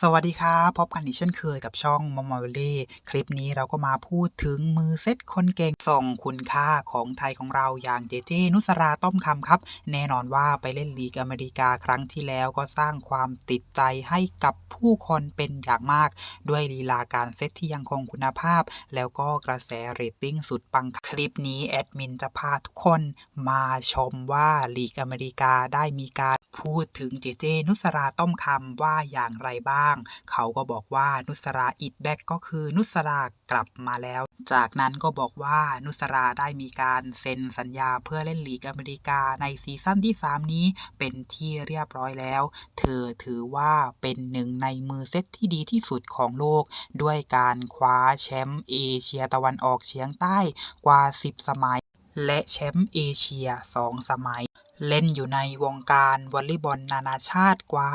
สวัสดีครับพบกันอีกเช่นเคยกับช่องมอมมาเวลลี่คลิปนี้เราก็มาพูดถึงมือเซตคนเก่งส่งคุณค่าของไทยของเราอย่างเจเจนุสราต้อมคำครับ แน่นอนว่าไปเล่นลีกอเมริกาครั้งที่แล้วก็สร้างความติดใจให้กับผู้คนเป็นอย่างมาก ด้วยลีลาการเซตที่ยังคงคุณภาพ แล้วก็กระแสเรตติ้งสุดปังคลิปนี้แอดมินจะพาทุกคนมาชมว่าลีกอเมริกาได้มีการพูดถึงเจเจนุสราต้อมคำว่าอย่างไรบ้างเขาก็บอกว่านุสราอิดแบ็กก็คือนุสรากลับมาแล้ว จากนั้นก็บอกว่านุสราได้มีการเซ็นสัญญาเพื่อเล่นลีกอเมริกาในซีซั่นที่ 3 นี้เป็นที่เรียบร้อยแล้ว เธอถือว่าเป็นหนึ่งในมือเซตที่ดีที่สุดของโลก ด้วยการคว้าแชมป์เอเชียตะวันออกเฉียงใต้กว่า 10 สมัย และแชมป์เอเชีย 2 สมัย เล่นอยู่ในวงการวอลเลย์บอลนานาชาติกว่า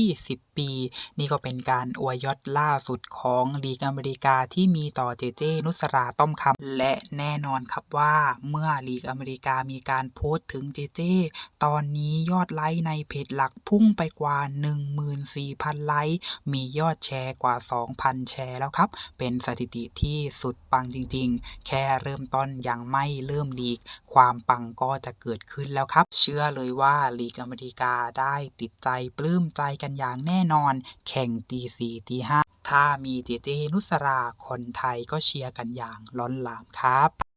20 ปี นี่ก็เป็นการอวยยศล่าสุดของลีกอเมริกาที่มีต่อเจเจ นุสราต้อมคำและแน่นอนครับว่าเมื่อลีกอเมริกามีการโพสต์ถึงเจเจ ตอนนี้ยอดไลค์ในเพจหลักพุ่งไปกว่า 14,000 ไลค์มียอดแชร์กว่า 2,000 แชร์แล้วครับ เป็นสถิติที่สุดปังจริง ๆ แค่เริ่มต้นยังไม่เริ่มลีก ความปังก็จะเกิดขึ้นแล้วครับชื่อเลยว่าลีกอเมริกาได้ติดใจปลื้มใจกันอย่างแน่นอน แข่งตีสี่ตีห้าถ้ามีเจเจนุสราคนไทยก็เชียร์กันอย่างล้นหลามครับ